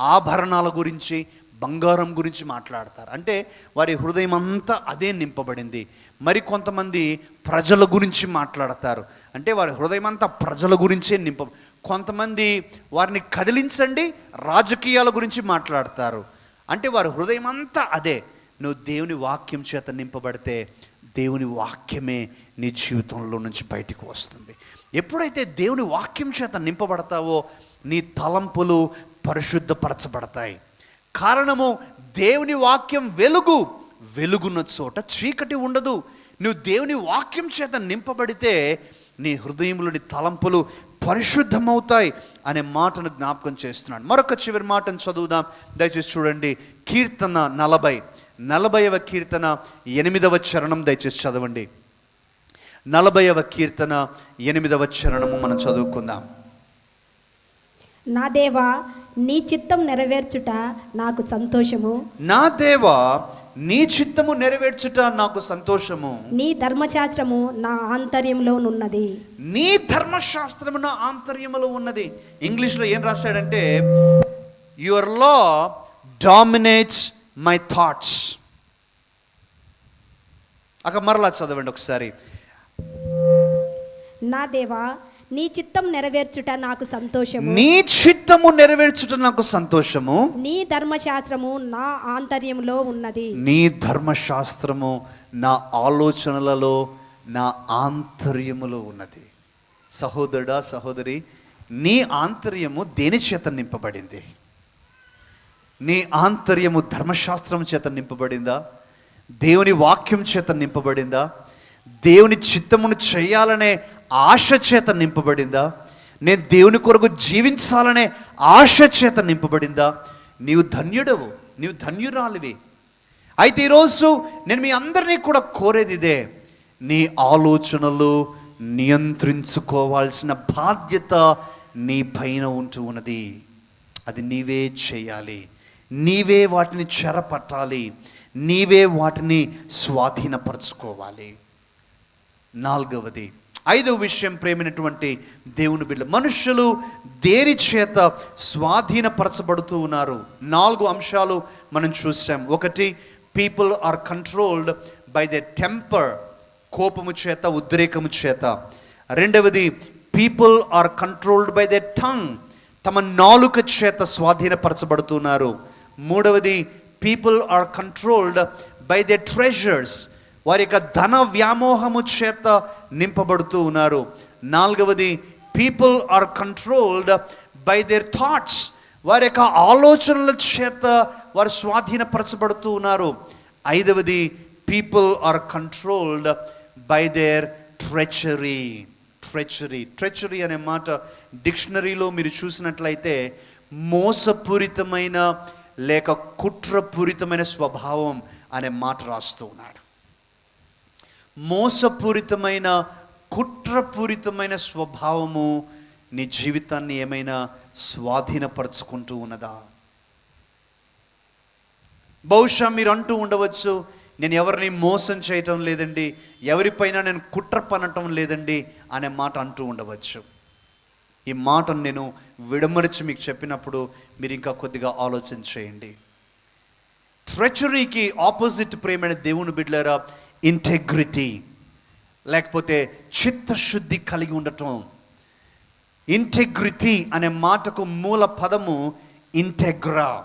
ఆభరణాల గురించి బంగారం గురించి మాట్లాడతారు. అంటే వారి హృదయం అంతా అదే నింపబడింది. మరి కొంతమంది ప్రజల గురించి మాట్లాడతారు. అంటే వారి హృదయం అంతా ప్రజల గురించే నింప కొంతమంది వారిని కదిలించండి రాజకీయాల గురించి మాట్లాడతారు. అంటే వారి హృదయం అంతా అదే. నువ్వు దేవుని వాక్యం చేత నింపబడితే దేవుని వాక్యమే నీ జీవితంలో నుంచి బయటకు వస్తుంది. ఎప్పుడైతే దేవుని వాక్యం చేత నింపబడతావో నీ తలంపులు పరిశుద్ధపరచబడతాయి. కారణము దేవుని వాక్యం వెలుగు. వెలుగున్న చోట చీకటి ఉండదు. నువ్వు దేవుని వాక్యం చేత నింపబడితే నీ హృదయంలోని తలంపులు పరిశుద్ధమవుతాయి అనే మాటను జ్ఞాపకం చేస్తున్నాడు. మరొక చివరి మాటను చదువుదాం. దయచేసి చూడండి. కీర్తన నలభై. నలభైవ కీర్తన ఎనిమిదవ చరణం దయచేసి చదవండి. నలభైవ కీర్తన ఎనిమిదవ చరణము మనం చదువుకుందాం. నా దేవా నీ చిత్తం నెరవేర్చుట నాకు సంతోషము. నా దేవా నీ చిత్తము నెరవేర్చుట నాకు సంతోషము. నీ ధర్మశాస్త్రము నా ఆంతర్యంలోనున్నది నీ ధర్మశాస్త్రము నా ఆంతర్యములో ఉన్నది. ఇంగ్లీష్లో ఏం రాశాడంటే your law dominates my thoughts అక్క మరలా చదవండి ఒకసారి. నా దేవా నీ చిత్తం నెరవేర్చుట నాకు సంతోషము. నీ చిత్తము నెరవేర్చుట నాకు సంతోషము. నీ ధర్మశాస్త్రము నా ఆంతర్యంలో ఉన్నది. నీ ధర్మశాస్త్రము నా ఆలోచనలలో నా ఆంతర్యములో ఉన్నది. సహోదరుడా సహోదరి నీ ఆంతర్యము దేని చేత నింపబడింది? నీ ఆంతర్యము ధర్మశాస్త్రం చేత నింపబడిందా? దేవుని వాక్యం చేత నింపబడిందా? దేవుని చిత్తమును చేయాలనే ఆశ చేత నింపబడిందా? నేను దేవుని కొరకు జీవించాలనే ఆశ చేత నింపబడిందా? నీవు ధన్యుడవు నీవు ధన్యురాలివి. అయితే ఈరోజు నేను మీ అందరినీ కూడా కోరేది ఇదే. నీ ఆలోచనలు నియంత్రించుకోవాల్సిన బాధ్యత నీ పైన ఉంటూ ఉన్నది. అది నీవే చేయాలి. నీవే వాటిని చెరపట్టాలి. నీవే వాటిని స్వాధీనపరచుకోవాలి. నాలుగవది ఐదవ విషయం ప్రేమైనటువంటి దేవుని బిడ్డ మనుషులు దేని చేత స్వాధీనపరచబడుతూ ఉన్నారు? నాలుగు అంశాలు మనం చూసాం ఒకటి people are controlled by the temper కోపము చేత ఉద్రేకము చేత. రెండవది people are controlled by the tongue తమ నాలుక చేత స్వాధీనపరచబడుతున్నారు. మూడవది people are controlled by the treasures వారి యొక్క ధన వ్యామోహము చేత నింపబడుతూ ఉన్నారు. నాలుగవది people are controlled by their thoughts వారి యొక్క ఆలోచనల చేత వారు స్వాధీనపరచబడుతూ ఉన్నారు. ఐదవది people are controlled by their treachery treachery treachery అనే మాట డిక్షనరీలో మీరు చూసినట్లయితే మోసపూరితమైన లేక కుట్రపూరితమైన స్వభావం అనే మాట రాస్తూ ఉన్నాడు మోసపూరితమైన కుట్రపూరితమైన స్వభావము నీ జీవితాన్ని ఏమైనా స్వాధీనపరచుకుంటూ ఉన్నదా? బహుశా మీరు అంటూ ఉండవచ్చు నేను ఎవరిని మోసం చేయటం లేదండి ఎవరిపైన నేను కుట్ర పనటం లేదండి అనే మాట అంటూ ఉండవచ్చు. ఈ మాటను నేను విడమరిచి మీకు చెప్పినప్పుడు మీరు ఇంకా కొద్దిగా ఆలోచన చేయండి. ట్రెచరీకి ఆపోజిట్ ప్రేమైన దేవుని బిడ్డలరా ఇంటెగ్రిటీ లేకపోతే చిత్తశుద్ధి కలిగి ఉండటం. ఇంటెగ్రిటీ అనే మాటకు మూల పదము ఇంటెగ్రా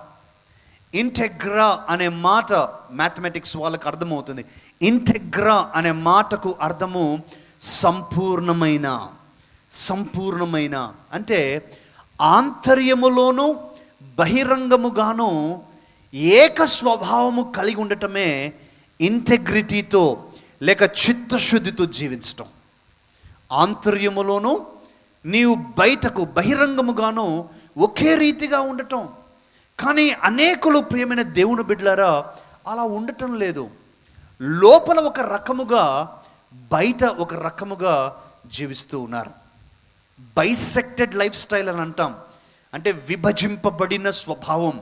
ఇంటెగ్రా అనే మాట మ్యాథమెటిక్స్ వాళ్ళకు అర్థమవుతుంది. ఇంటెగ్రా అనే మాటకు అర్థము సంపూర్ణమైన సంపూర్ణమైన. అంటే ఆంతర్యములోనూ బహిరంగముగాను ఏక స్వభావము కలిగి ఉండటమే ఇంటెగ్రిటీతో లేక చిత్తశుద్ధితో జీవించటం. ఆంతర్యములోనూ నీవు బయటకు బహిరంగముగాను ఒకే రీతిగా ఉండటం. కానీ అనేకులు ప్రియమైన దేవుని బిడ్డలారా అలా ఉండటం లేదు. లోపల ఒక రకముగా బయట ఒక రకముగా జీవిస్తూ ఉన్నారు. బైసెక్టెడ్ లైఫ్ స్టైల్ అని అంటాం. అంటే విభజింపబడిన స్వభావం.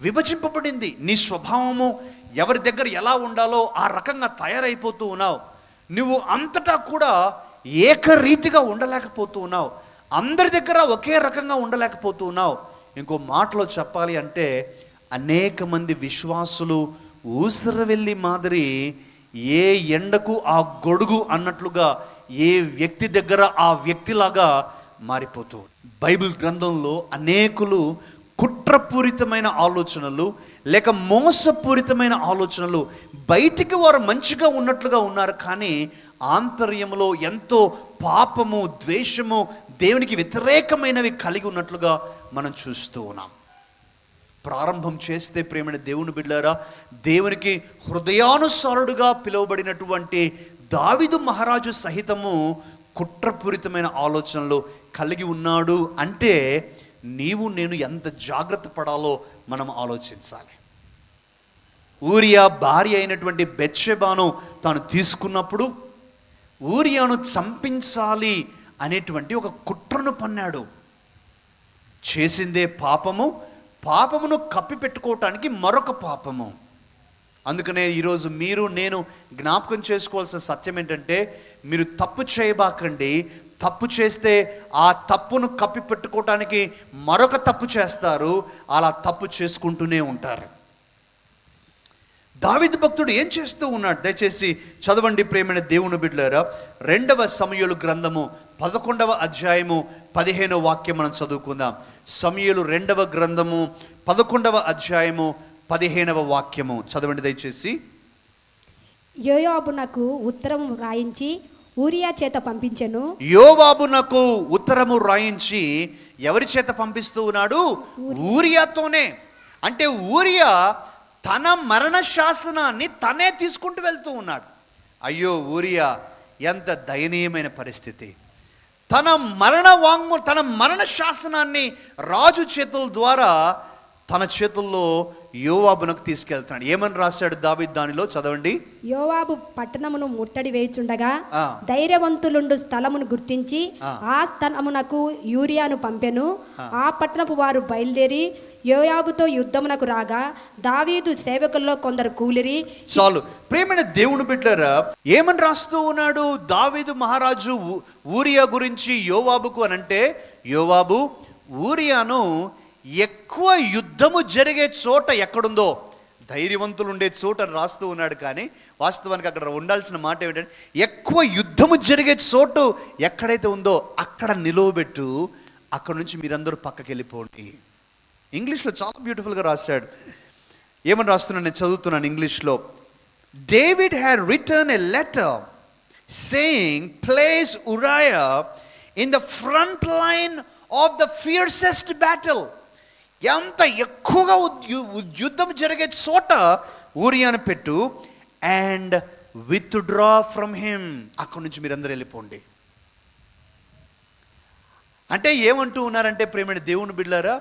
విభజింపబడింది. నీ స్వభావము ఎవరి దగ్గర ఎలా ఉండాలో ఆ రకంగా తయారైపోతూ ఉన్నావు. నువ్వు అంతటా కూడా ఏకరీతిగా ఉండలేకపోతూ ఉన్నావు. అందరి దగ్గర ఒకే రకంగా ఉండలేకపోతూ ఉన్నావు. ఇంకో మాటలో చెప్పాలి అంటే అనేక మంది విశ్వాసులు ఊసరవెల్లి మాదిరి ఏ ఎండకు ఆ గొడుగు అన్నట్లుగా ఏ వ్యక్తి దగ్గర ఆ వ్యక్తిలాగా మారిపోతూ బైబిల్ గ్రంథంలో అనేకులు కుట్రపూరితమైన ఆలోచనలు లేక మోసపూరితమైన ఆలోచనలు బయటికి వారు మంచిగా ఉన్నట్లుగా ఉన్నారు కానీ ఆంతర్యంలో ఎంతో పాపము ద్వేషము దేవునికి వ్యతిరేకమైనవి కలిగి ఉన్నట్లుగా మనం చూస్తూ ఉన్నాం. ప్రారంభం చేస్తే ప్రేమైన దేవుని బిడ్డారా దేవునికి హృదయానుసారుడుగా పిలువబడినటువంటి దావిదు మహారాజు సహితము కుట్రపూరితమైన ఆలోచనలు కలిగి ఉన్నాడు. అంటే నీవు నేను ఎంత జాగ్రత్త పడాలో మనం ఆలోచించాలి. ఊరియా భార్య అయినటువంటి బెచ్చెబాను తాను తీసుకున్నప్పుడు ఊరియాను చంపించాలి అనేటువంటి ఒక కుట్రను పన్నాడు. చేసిందే పాపము పాపమును కప్పిపెట్టుకోవటానికి మరొక పాపము. అందుకనే ఈరోజు మీరు నేను జ్ఞాపకం చేసుకోవాల్సిన సత్యం ఏంటంటే మీరు తప్పు చేయబాకండి తప్పు చేస్తే ఆ తప్పును కప్పిపెట్టుకోవటానికి మరొక తప్పు చేస్తారు అలా తప్పు చేసుకుంటూనే ఉంటారు. దావిద్ భక్తుడు ఏం చేస్తూ ఉన్నాడు? దయచేసి చదవండి ప్రేమైన దేవుని బిడ్డలారా రెండవ సమయలు గ్రంథము పదకొండవ అధ్యాయము పదిహేనవ వాక్యం మనం చదువుకుందాం. సమయలు రెండవ గ్రంథము పదకొండవ అధ్యాయము పదిహేనవ వాక్యము చదవండి దయచేసి. యోయాబునకు ఉత్తరం రాయించి ఊరియా చేత పంపించెను. యోవాబునకు ఉత్తరము రాయించి ఎవరి చేత పంపిస్తూ ఉన్నాడు? ఊరియాతోనే. అంటే ఊరియా తన మరణ శాసనాన్ని తనే తీసుకుంటూ వెళ్తూ ఉన్నాడు. అయ్యో ఊరియా ఎంత దయనీయమైన పరిస్థితి. తన మరణ వాంగ్ము తన మరణ శాసనాన్ని రాజు చేతుల ద్వారా తన చేతుల్లో యోవాబునకు తీసుకెళ్తున్నాడు. ఏమని రాశాడు దావిద్ దానిలో? చదవండి. యోవాబు పట్టణమును ముట్టడి వేయుచుండగా. ధైర్యవంతులుండు స్థలమును గుర్తించి ఆ. స్థలమునకు యూరియాను పంపెను. ఆ. పట్టణపు వారు బయలుదేరి యోయాబుతో యుద్ధమునకు రాగా దావీదు సేవకుల్లో కొందరు కూలిరి. చాలు. ప్రేమైన దేవుని బిడ్డరా ఏమని రాస్తూ ఉన్నాడు దావీదు మహారాజు ఊరియా గురించి యోవాబుకు అని అంటే యోవాబు ఊరియాను ఎక్కువ యుద్ధము జరిగే చోట ఎక్కడుందో ధైర్యవంతులు ఉండే చోట రాస్తూ ఉన్నాడు కానీ వాస్తవానికి అక్కడ ఉండాల్సిన మాట ఏమిటంటే ఎక్కువ యుద్ధము జరిగే చోటు ఎక్కడైతే ఉందో అక్కడ నిలువబెట్టు అక్కడ నుంచి మీరందరూ పక్కకి వెళ్ళిపోండి ఇంగ్లీష్లో చాలా బ్యూటిఫుల్గా రాశాడు. ఏమని రాస్తున్నాను నేను చదువుతున్నాను ఇంగ్లీష్లో. David had return a letter saying place Uriah in the front line of the fiercest battle ఎంత ఎక్కువగా యుద్ధం జరిగే చోట ఊరియాను పెట్టు and withdraw from him. అక్కడి నుంచి మీరందరూ వెళ్ళిపోండి. అంటే ఏమంటూ ఉన్నారంటే ప్రేమని దేవుని బిడ్డారా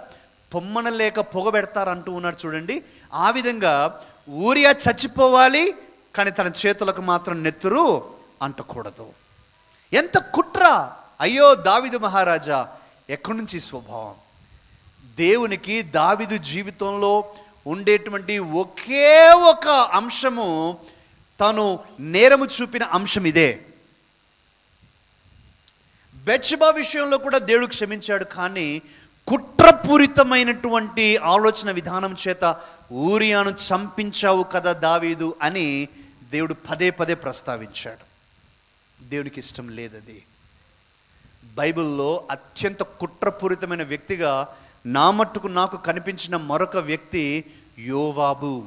పొమ్మన లేక పొగ పెడతారంటూ ఉన్నారు చూడండి. ఆ విధంగా ఊరియా చచ్చిపోవాలి కానీ తన చేతులకు మాత్రం నెత్తురు అంటకూడదు. ఎంత కుట్ర! అయ్యో దావిదు మహారాజా ఎక్కడి నుంచి స్వభావం? దేవునికి దావిదు జీవితంలో ఉండేటువంటి ఒకే ఒక అంశము తను నేరము చూపిన అంశం ఇదే. బెత్షెబా విషయంలో కూడా దేవుడు క్షమించాడు కానీ కుట్రపూరితమైనటువంటి ఆలోచన విధానం చేత ఊరియాను చంపించావు కదా దావీదు అని దేవుడు పదే పదే ప్రస్తావించాడు. దేవునికి ఇష్టం లేదది. బైబిల్లో అత్యంత కుట్రపూరితమైన వ్యక్తిగా నా మట్టుకు నాకు కనిపించిన మరొక వ్యక్తి యోవాబు.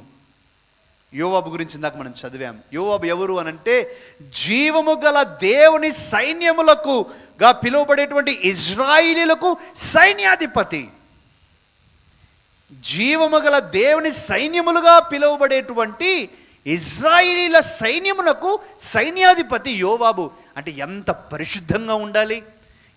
యోవాబు గురించి ఇందాక మనం చదివాం. యోవాబు ఎవరు అనంటే జీవము గల దేవుని సైన్యములకు గా పిలువబడేటువంటి ఇజ్రాయిలీలకు సైన్యాధిపతి. జీవము గల దేవుని సైన్యములుగా పిలువబడేటువంటి ఇజ్రాయిలీల సైన్యములకు సైన్యాధిపతి యోవాబు. అంటే ఎంత పరిశుద్ధంగా ఉండాలి?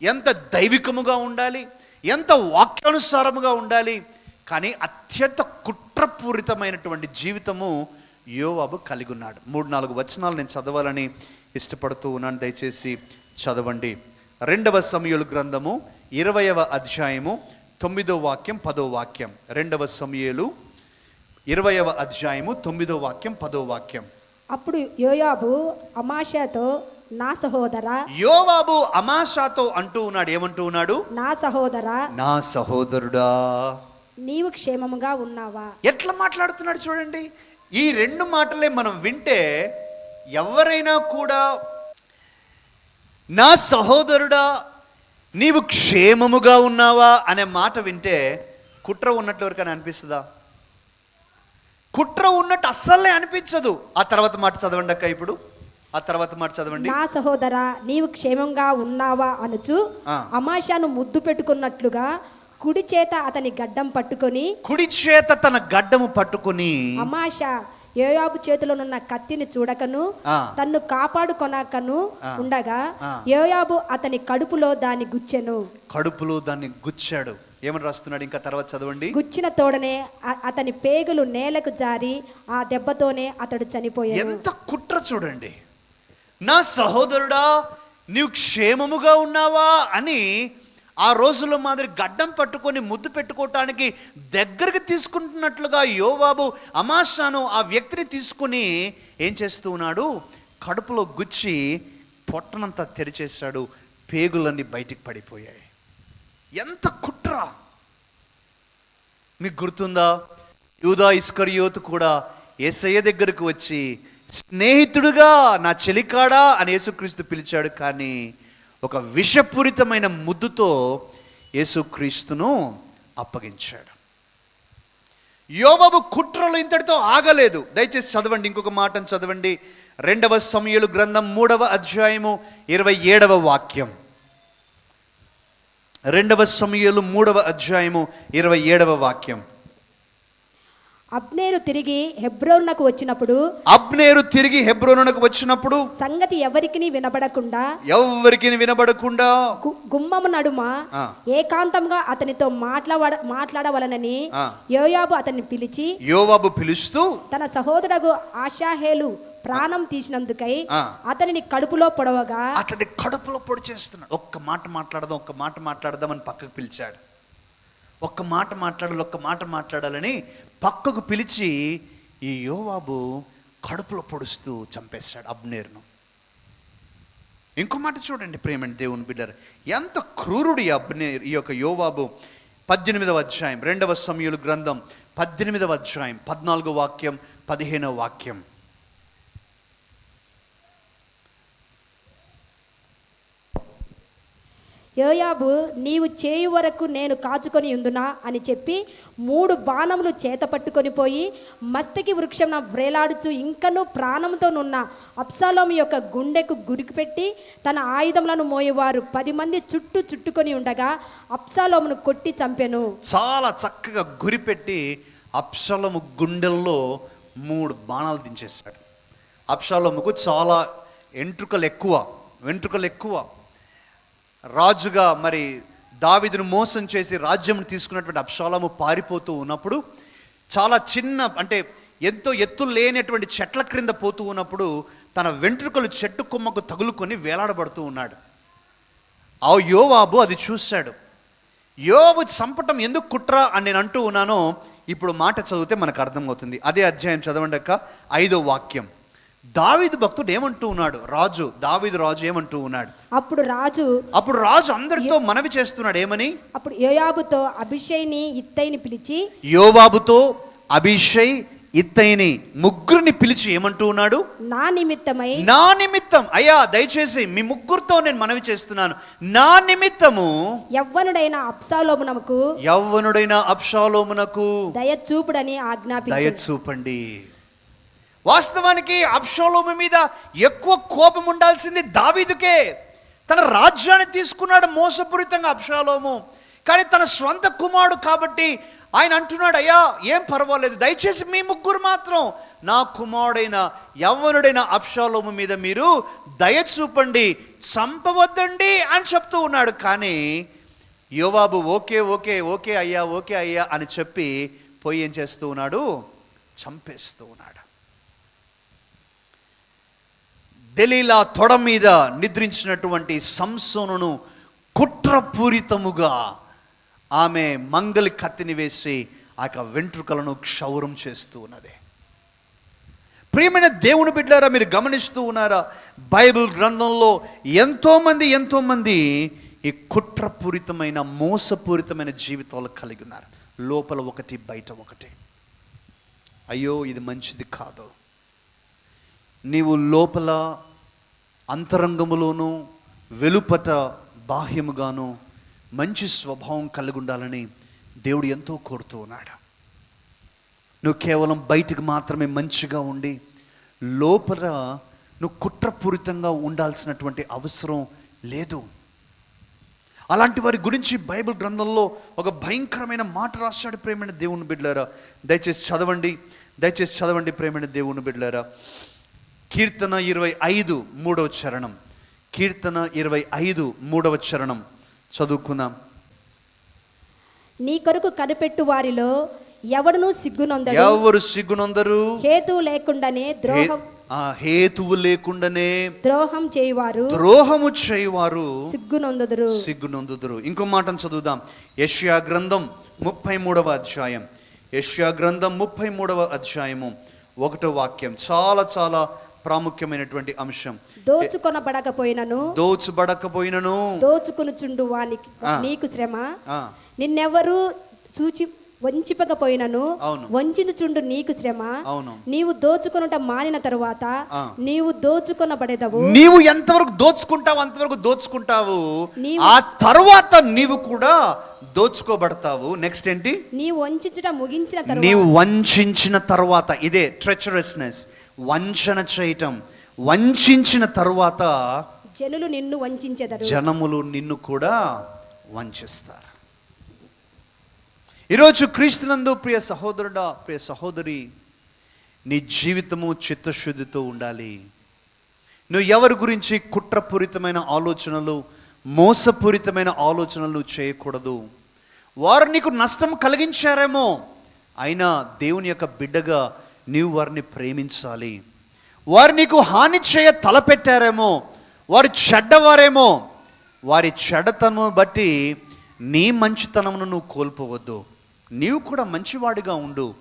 ఎంత దైవికముగా ఉండాలి? ఎంత వాక్యానుసారముగా ఉండాలి? కానీ అత్యంత కుట్రపూరితమైనటువంటి జీవితము యోవాబు కలిగి ఉన్నాడు మూడు నాలుగు వచనాలు నేను చదవాలని ఇష్టపడుతూ ఉన్నాను. దయచేసి చదవండి. రెండవ సమయలు గ్రంథము ఇరవయవ అధ్యాయము తొమ్మిదో వాక్యం పదో వాక్యం. రెండవ సమయలు ఇరవయవ అధ్యాయము తొమ్మిదో వాక్యం పదో వాక్యం. అప్పుడు యోయాబు అమాషాతో నా సహోదర యోవాబు అమాషాతో అంటూ ఉన్నాడు. ఏమంటూ ఉన్నాడు? నా సహోదర నా సహోదరుడా. నీవు క్షేమముగా ఉన్నావా? ఎట్లా మాట్లాడుతున్నాడు చూడండి. ఈ రెండు మాటలే మనం వింటే ఎవరైనా కూడా నా సహోదరుడా నీవు క్షేమముగా ఉన్నావా అనే మాట వింటే కుట్ర ఉన్నట్లు ఎవరికైనా అనిపిస్తుందా? కుట్ర ఉన్నట్టు అస్సలే అనిపించదు. ఆ తర్వాత మాట చదవండి అక్క ఇప్పుడు. ఆ తర్వాత మాట చదవండి నా సహోదర నీవు క్షేమంగా ఉన్నావా అనుచు. అమాషాను ముద్దు పెట్టుకున్నట్లుగా కుడి చేత అతని గడ్డం పట్టుకొని కుడి చేత తన గడ్డము పట్టుకుని అమాష యోయాబు చేతిలోనున్న కత్తిని చూడకను. తన్ను కాపాడుకొనకను. ఉండగా. యోయాబు అతని కడుపులో దాన్ని గుచ్చెను కడుపులో దాన్ని గుచ్చాడు ఏమని రాస్తున్నాడు ఇంకా తర్వాత చదవండి గుచ్చిన తోడనే అతని పేగులు నేలకు జారి ఆ దెబ్బతోనే అతడు చనిపోయాడు ఎంత కుట్ర చూడండి నా సహోదరుడా నీవు క్షేమముగా ఉన్నావా అని ఆ రోజుల్లో మాదిరి గడ్డం పట్టుకొని ముద్దు పెట్టుకోవటానికి దగ్గరికి తీసుకుంటున్నట్లుగా యోవాబు అమాషాను ఆ వ్యక్తిని తీసుకుని ఏం చేస్తూ ఉన్నాడు? కడుపులో గుచ్చి పొట్టనంతా తెరిచేశాడు. పేగులన్నీ బయటికి పడిపోయాయి. ఎంత కుట్ర! మీకు గుర్తుందా? యూదా ఇస్కరియోతు కూడా ఏసయ్య దగ్గరకు వచ్చి స్నేహితుడుగా నా చెలికాడా అని యేసుక్రీస్తు పిలిచాడు. కానీ ఒక విషపూరితమైన ముద్దుతో యేసుక్రీస్తును అప్పగించాడు. యోబు కుట్రలు ఇంతటితో ఆగలేదు. దయచేసి చదవండి ఇంకొక మాటను చదవండి. రెండవ సమయలు గ్రంథం మూడవ అధ్యాయము ఇరవై ఏడవ వాక్యం. రెండవ సమయలు మూడవ అధ్యాయము ఇరవై ఏడవ వాక్యం. అబ్నేరు తిరిగి హెబ్రోన్నకు వచ్చినప్పుడు అబ్నేరు తిరిగి హెబ్రోనునకు వచ్చినప్పుడు సంగతి ఎవరికి వినబడకుండా ఎవ్వరికి వినబడకుండా గుమ్మము నడుమ. ఏకాంతంగా అతనితో మాట్లాడ మాట్లాడవలనని. యోయాబు అతన్ని పిలిచి యోవాబు పిలుస్తూ తన సహోదరుడు ఆశాహేలు ప్రాణం తీసినందుకై. అతనిని కడుపులో పొడవగా అతని కడుపులో పొడి చేస్తున్నాడు ఒక్క మాట మాట్లాడదాం ఒక్క మాట మాట్లాడదామని పక్కకు పిలిచాడు ఒక్క మాట మాట్లాడాలి ఒక్క మాట మాట్లాడాలని పక్కకు పిలిచి ఈ యోవాబు కడుపులో పొడుస్తూ చంపేశాడు అబ్నేర్ను. ఇంకో మాట చూడండి ప్రేమని దేవుని బిడ్డరు. ఎంత క్రూరుడు ఈ అబ్నేర్ ఈ యొక్క యోవాబు. పద్దెనిమిదవ అధ్యాయం రెండవ సమయులు గ్రంథం పద్దెనిమిదవ అధ్యాయం పద్నాలుగో వాక్యం పదిహేనవ వాక్యం. యోయాబు నీవు చేయు వరకు నేను కాచుకొని ఉందునా అని చెప్పి మూడు బాణములు చేత పట్టుకొని పోయి మస్తకి వృక్షం వ్రేలాడుచు ఇంకను ప్రాణంతోనున్న అప్సాలోమి యొక్క గుండెకు గురికి పెట్టి తన ఆయుధములను మోయేవారు పది మంది చుట్టూ చుట్టుకొని ఉండగా అప్సాలోమును కొట్టి చంపెను. చాలా చక్కగా గురిపెట్టి అప్షలము గుండెల్లో మూడు బాణాలు దించేశాడు. అప్షలముకు చాలా ఎంట్రుకలు ఎక్కువ వెంట్రుకలు ఎక్కువ. రాజుగా మరి దావిదును మోసం చేసి రాజ్యం తీసుకున్నటువంటి అప్షాలము పారిపోతూ ఉన్నప్పుడు చాలా చిన్న అంటే ఎంతో ఎత్తు లేనటువంటి చెట్ల క్రింద పోతూ ఉన్నప్పుడు తన వెంట్రుకలు చెట్టు కొమ్మకు తగులుకొని వేలాడబడుతూ ఉన్నాడు. ఆ యోవాబు అది చూశాడు. యోబు చంపటం ఎందుకు కుట్ర అని నేను అంటూ ఉన్నానో ఇప్పుడు మాట చదివితే మనకు అర్థమవుతుంది. అదే అధ్యాయం చదవండి ఐదో వాక్యం. దావీదు భక్తుడు ఏమంటూ ఉన్నాడు? రాజు దావీదు రాజు ఏమంటూ ఉన్నాడు? అప్పుడు రాజు అప్పుడు రాజు అందరితో మనవి చేస్తున్నాడు ఏమని? అప్పుడు యోయాబుతో అభిషేక్ని ఇత్తయిని పిలిచి యోవాబుతో అభిషయ్ ఇత్తయిని ముగ్గురిని పిలిచి ఏమంటూ ఉన్నాడు? నా నిమిత్తమై నా నిమిత్తం. అయ్యా దయచేసి మీ ముగ్గురితో నేను మనవి చేస్తున్నాను. నా నిమిత్తము యవ్వనుడైన అప్సాలోమునకు యవ్వనుడైన అప్షాలోమునకు దయ చూపుడని దయ ఆజ్ఞాపించు చూపండి. వాస్తవానికి అప్షాలోము మీద ఎక్కువ కోపం ఉండాల్సింది దావీదుకే. తన రాజ్యాన్ని తీసుకున్నాడు మోసపూరితంగా అప్షాలోము కానీ తన స్వంత కుమారుడు కాబట్టి ఆయన అంటున్నాడు అయ్యా ఏం పర్వాలేదు దయచేసి మీ ముగ్గురు మాత్రం నా కుమారుడైన యవ్వనుడైన అప్షాలోము మీద మీరు దయ చూపండి చంపవద్దండి అని చెప్తూ ఉన్నాడు. కానీ యోవాబు ఓకే ఓకే ఓకే అయ్యా ఓకే అయ్యా అని చెప్పి పోయి ఏం చేస్తూ ఉన్నాడు? చంపేస్తూ ఉన్నాడు. దెలీలా తొడ మీద నిద్రించినటువంటి సంసోనును కుట్రపూరితముగా ఆమె మంగలి కత్తిని వేసి ఆ యొక్క వెంట్రుకలను క్షౌరం చేస్తూ ఉన్నది. ప్రియమైన దేవుని బిడ్డారా మీరు గమనిస్తూ ఉన్నారా? బైబిల్ గ్రంథంలో ఎంతోమంది ఎంతోమంది ఈ కుట్రపూరితమైన మోసపూరితమైన జీవితాలు కలిగి ఉన్నారు. లోపల ఒకటి బయట ఒకటి. అయ్యో ఇది మంచిది కాదు. నీవు లోపల అంతరంగములోను వెలుపట బాహ్యముగాను మంచి స్వభావం కలిగి ఉండాలని దేవుడు ఎంతో కోరుతూ ఉన్నాడు. నువ్వు కేవలం బయటికి మాత్రమే మంచిగా ఉండి లోపల నువ్వు కుట్రపూరితంగా ఉండాల్సినటువంటి అవసరం లేదు. అలాంటి వారి గురించి బైబిల్ గ్రంథంలో ఒక భయంకరమైన మాట రాశాడు ప్రేమైన దేవుని బిడ్డలారా. దయచేసి చదవండి. దయచేసి చదవండి ప్రేమైన దేవుని బిడ్డలారా. కీర్తన ఇరవై ఐదు మూడవ చరణం. కీర్తన ఇరవై ఐదు మూడవ చరణం. చదువుకుందాం. నీ కొరకు కనిపెట్టు వారిలో ఎవడును సిగ్గునొందడు. ఎవరు సిగ్గునొందరు? హేతు లేకుండానే ద్రోహం. హేతువు లేకుండానే ద్రోహం చేయువారు. ద్రోహము చేయువారు. సిగ్గునొందదురు. సిగ్గునొందుదురు. ఇంకో మాటను చదువుదాం. యష్యా గ్రంథం ముప్పై మూడవ అధ్యాయం. యష్యా గ్రంథం ముప్పై మూడవ అధ్యాయము. ఒకటో వాక్యం. చాలా చాలా ప్రాముఖ్యమైనటువంటి అంశం. దోచుకొనబడకపోయినను. దోచుబడకపోయినను. దోచుకునుచుండు వానికి. నీకు శ్రమ. నిన్నెవరు చూచి వంచిపకపోయినను. వంచుచుండు నీకు శ్రమ. నీవు దోచుకొనుట మానిన తరువాత. నీవు దోచుకొనబడేదవు. నీవు ఎంతవరకు దోచుకుంటావు అంతవరకు దోచుకుంటావు. ఆ తర్వాత నీవు కూడా దోచుకోబడతావు. నెక్స్ట్ ఏంటి? నీవు వంచుట ముగించిన నీవు వంచిన తర్వాత. ఇదే ట్రెచరస్నెస్ వంచన చేయటం వంచిన తర్వాత జనులు నిన్ను వంచెదరు జనములు నిన్ను కూడా వంచిస్తారు. ఈరోజు క్రీస్తునందు ప్రియ సహోదరుడా ప్రియ సహోదరి నీ జీవితము చిత్తశుద్ధితో ఉండాలి. నువ్వు ఎవరి గురించి కుట్రపూరితమైన ఆలోచనలు మోసపూరితమైన ఆలోచనలు చేయకూడదు. వారు నీకు నష్టం కలిగించారేమో అయినా దేవుని యొక్క బిడ్డగా నీవు వారిని ప్రేమించాలి. వారు నీకు హాని చేయ తలపెట్టారేమో వారు చెడ్డవారేమో వారి చెడ్డతనం బట్టి నీ మంచితనమును నువ్వు కోల్పోవద్దు. నీవు కూడా మంచివాడిగా ఉండు.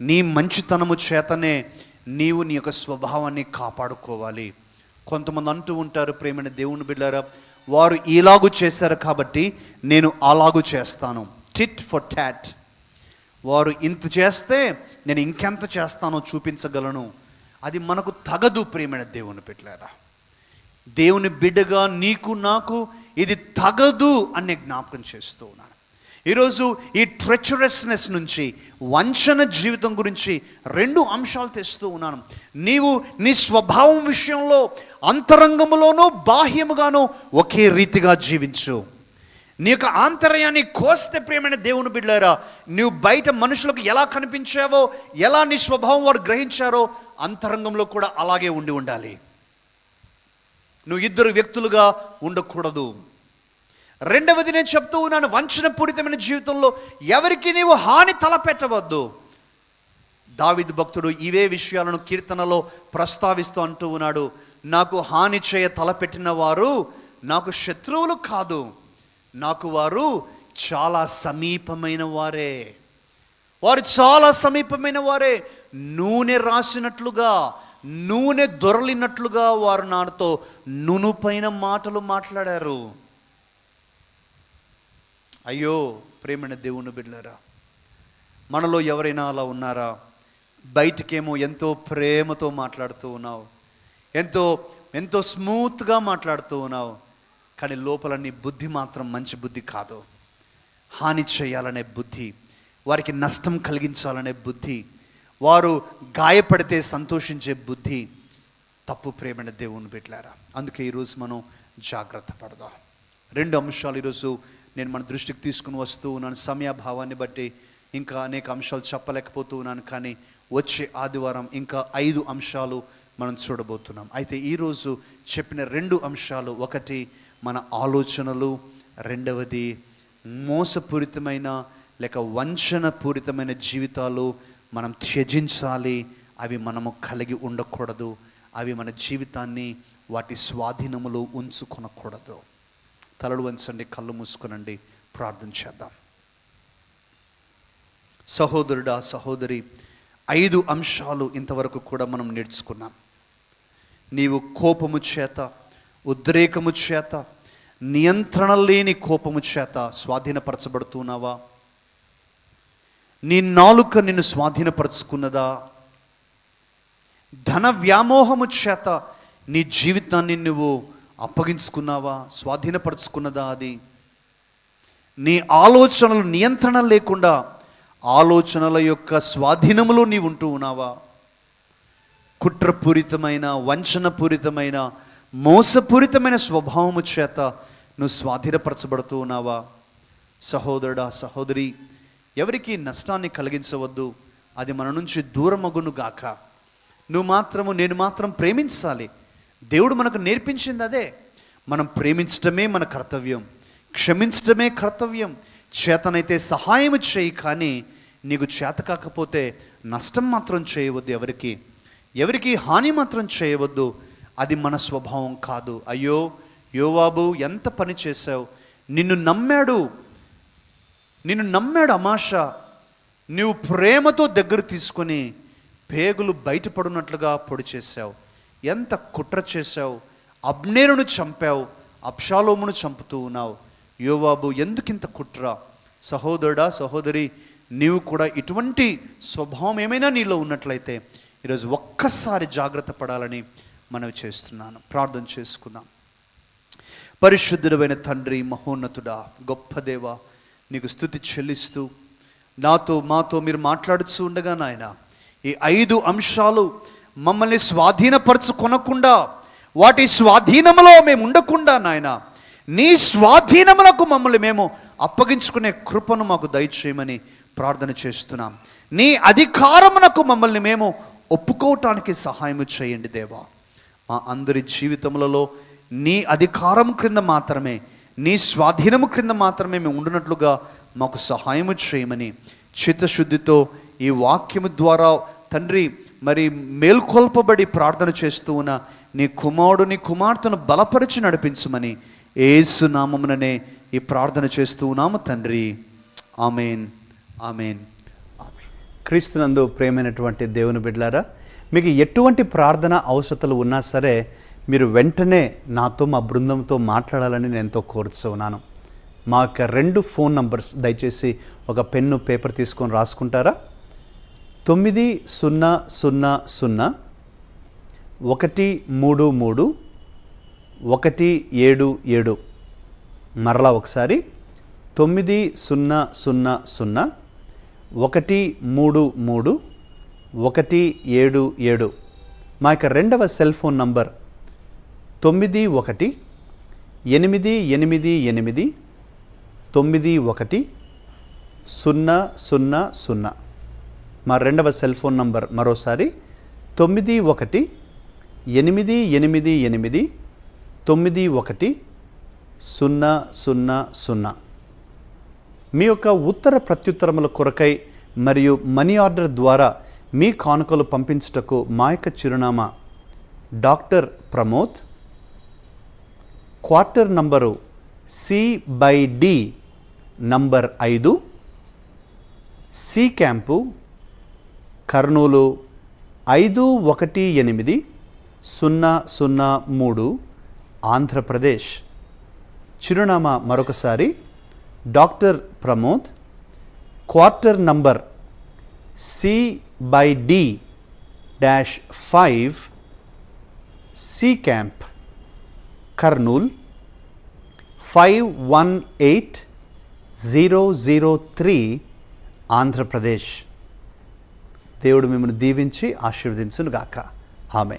నీ మంచితనము చేతనే నీవు నీ యొక్క స్వభావాన్ని కాపాడుకోవాలి. కొంతమంది అంటూ ఉంటారు ప్రేమైన దేవుని బిడ్డారా వారు ఇలాగు చేశారు కాబట్టి నేను అలాగు చేస్తాను. టిట్ ఫర్ ట్యాట్ వారు ఇంత చేస్తే నేను ఇంకెంత చేస్తానో చూపించగలను. అది మనకు తగదు ప్రియమైన దేవుని పెట్టలేరా దేవుని బిడ్డగా నీకు నాకు ఇది తగదు అనే జ్ఞాపకం చేస్తూ ఉన్నాను. ఈరోజు ఈ ట్రెచరస్నెస్ నుంచి వంచన జీవితం గురించి రెండు అంశాలు తెస్తూ ఉన్నాను. నీవు నీ స్వభావం విషయంలో అంతరంగములోనూ బాహ్యముగాను ఒకే రీతిగా జీవించు. నీ యొక్క ఆంతర్యాన్ని కోస్తే ప్రేమైన దేవుని బిడ్డారా నువ్వు బయట మనుషులకు ఎలా కనిపించావో ఎలా నీ స్వభావం వారు గ్రహించారో అంతరంగంలో కూడా అలాగే ఉండి ఉండాలి. నువ్వు ఇద్దరు వ్యక్తులుగా ఉండకూడదు. రెండవది నేను చెప్తూ ఉన్నాను వంచన పూరితమైన జీవితంలో ఎవరికి నీవు హాని తలపెట్టవద్దు. దావిద్ భక్తుడు ఇవే విషయాలను కీర్తనలో ప్రస్తావిస్తూ అంటూ ఉన్నాడు నాకు హాని చేయ తలపెట్టిన వారు నాకు శత్రువులు కాదు. నాకు వారు చాలా సమీపమైన వారే. వారు చాలా సమీపమైన వారే. నూనె రాసినట్లుగా నూనె దొరలినట్లుగా వారు నాతో నునుపైన మాటలు మాట్లాడారు. అయ్యో ప్రేమైన దేవుని బిడ్డారా మనలో ఎవరైనా అలా ఉన్నారా? బయటికేమో ఎంతో ప్రేమతో మాట్లాడుతూ ఉన్నావు. ఎంతో ఎంతో స్మూత్గా మాట్లాడుతూ ఉన్నావు. కానీ లోపల నీ బుద్ధి మాత్రం మంచి బుద్ధి కాదు. హాని చేయాలనే బుద్ధి వారికి నష్టం కలిగించాలనే బుద్ధి వారు గాయపడితే సంతోషించే బుద్ధి తప్పు ప్రేమైన దేవుని పెట్టారా అందుకే ఈరోజు మనం జాగ్రత్త పడదాం. రెండు అంశాలు ఈరోజు నేను మన దృష్టికి తీసుకుని వస్తూ ఉన్నాను. సమయాభావాన్ని బట్టి ఇంకా అనేక అంశాలు చెప్పలేకపోతూ ఉన్నాను కానీ వచ్చే ఆదివారం ఇంకా ఐదు అంశాలు మనం చూడబోతున్నాం. అయితే ఈరోజు చెప్పిన రెండు అంశాలు ఒకటి మన ఆలోచనలు రెండవది మోసపూరితమైన లేక వంచన పూరితమైన జీవితాలు మనం త్యజించాలి. అవి మనము కలిగి ఉండకూడదు. అవి మన జీవితాన్ని వాటి స్వాధీనములో ఉంచుకొనకూడదు. తలలు వంచండి కళ్ళు మూసుకునండి ప్రార్థన చేద్దాం. సహోదరుడా సహోదరి ఐదు అంశాలు ఇంతవరకు కూడా మనం నేర్చుకున్నాం. నీవు కోపము చేత ఉద్రేకము చేత నియంత్రణ లేని కోపము చేత స్వాధీనపరచబడుతున్నావా? నీ నాలుక నిన్ను స్వాధీనపరచుకున్నదా? ధన వ్యామోహము చేత నీ జీవితాన్ని నువ్వు అప్పగించుకున్నావా? స్వాధీనపరచుకున్నదా అది? నీ ఆలోచనలు నియంత్రణ లేకుండా ఆలోచనల యొక్క స్వాధీనములో నీవు ఉంటూ ఉన్నావా? కుట్రపూరితమైన వంచనపూరితమైన మోసపూరితమైన స్వభావము చేత నువ్వు స్వాధీనపరచబడుతూ ఉన్నావా? సహోదరుడా సహోదరి ఎవరికి నష్టాన్ని కలిగించవద్దు. అది మన నుంచి దూరమగును గాక. నువ్వు మాత్రము నేను మాత్రం ప్రేమించాలి. దేవుడు మనకు నేర్పించింది అదే. మనం ప్రేమించటమే మన కర్తవ్యం. క్షమించటమే కర్తవ్యం. చేతనైతే సహాయం చేయి కానీ నీకు చేత కాకపోతే నష్టం మాత్రం చేయవద్దు ఎవరికి. ఎవరికి హాని మాత్రం చేయవద్దు. అది మన స్వభావం కాదు. అయ్యో యోవాబు ఎంత పని చేశావు? నిన్ను నమ్మాడు. నిన్ను నమ్మాడు అమాష. నువ్వు ప్రేమతో దగ్గర తీసుకొని పేగులు బయటపడినట్లుగా పొడి చేశావు. ఎంత కుట్ర చేశావు? అబ్నేరును చంపావు. అప్షాలోమును చంపుతూ ఉన్నావు. యోవాబు ఎందుకింత కుట్ర? సహోదరుడా సహోదరి నీవు కూడా ఇటువంటి స్వభావం ఏమైనా నీలో ఉన్నట్లయితే ఈరోజు ఒక్కసారి జాగ్రత్త పడాలని మనవి చేస్తున్నాను. ప్రార్థన చేసుకుందాం. పరిశుద్ధుడమైన తండ్రి మహోన్నతుడా గొప్ప దేవ నీకు స్థుతి చెల్లిస్తూ నాతో మాతో మీరు మాట్లాడుతూ ఉండగా నాయన ఈ ఐదు అంశాలు మమ్మల్ని స్వాధీనపరచుకొనకుండా వాటి స్వాధీనంలో మేము ఉండకుండా నాయన నీ స్వాధీనములకు మమ్మల్ని మేము అప్పగించుకునే కృపను మాకు దయచేయమని ప్రార్థన చేస్తున్నాం. నీ అధికారమునకు మమ్మల్ని మేము ఒప్పుకోవటానికి సహాయం చేయండి దేవా. మా అందరి జీవితములలో నీ అధికారం క్రింద మాత్రమే నీ స్వాధీనము క్రింద మాత్రమే మేము ఉండినట్లుగా మాకు సహాయము చేయమని చిత్తశుద్ధితో ఈ వాక్యము ద్వారా తండ్రి మరి మేల్కొల్పబడి ప్రార్థన చేస్తూ ఉన్న నీ కుమారుడు నీ కుమార్తెను బలపరిచి నడిపించమని ఏసునామముననే ఈ ప్రార్థన చేస్తూ ఉన్నాము తండ్రి. Amen amen. ఆమెన్. క్రీస్తునందు ప్రేమైనటువంటి దేవుని బిడ్డలారా మీకు ఎటువంటి ప్రార్థన అవసరతలు ఉన్నా సరే మీరు వెంటనే నాతో మా బృందంతో మాట్లాడాలని నేను ఎంతో కోరుతున్నాను మా యొక్క రెండు ఫోన్ నంబర్స్ దయచేసి ఒక పెన్ను పేపర్ తీసుకొని రాసుకుంటారా? తొమ్మిది సున్నా సున్నా సున్నా ఒకటి మూడు మూడు ఒకటి ఏడు ఏడు. మరలా ఒకసారి తొమ్మిది సున్నా సున్నా సున్నా ఒకటి మూడు మూడు ఒకటి ఏడు ఏడు. మా యొక్క రెండవ సెల్ ఫోన్ నంబర్ తొమ్మిది ఒకటి ఎనిమిది ఎనిమిది ఎనిమిది తొమ్మిది ఒకటి సున్నా సున్నా సున్నా. మా రెండవ సెల్ ఫోన్ నంబర్ మరోసారి. తొమ్మిది ఒకటి ఎనిమిది ఎనిమిది ఎనిమిది తొమ్మిది ఒకటి సున్నా సున్నా సున్నా. మీ యొక్క ఉత్తర ప్రత్యుత్తరముల కొరకై మరియు మనీ ఆర్డర్ ద్వారా మీ కానుకలు పంపించుటకు మా యొక్క చిరునామా doctor Pramod quarter number C by D number ఐదు సి క్యాంపు కర్నూలు ఐదు ఒకటి ఎనిమిది సున్నా సున్నా మూడు ఆంధ్రప్రదేశ్. చిరునామా మరొకసారి doctor Pramod. Quarter number C by D dash five C camp. Kurnool five one eight zero zero three Andhra Pradesh. దేవుడు మిమ్మల్ని దీవించి ఆశీర్వదించును గాక ఆమె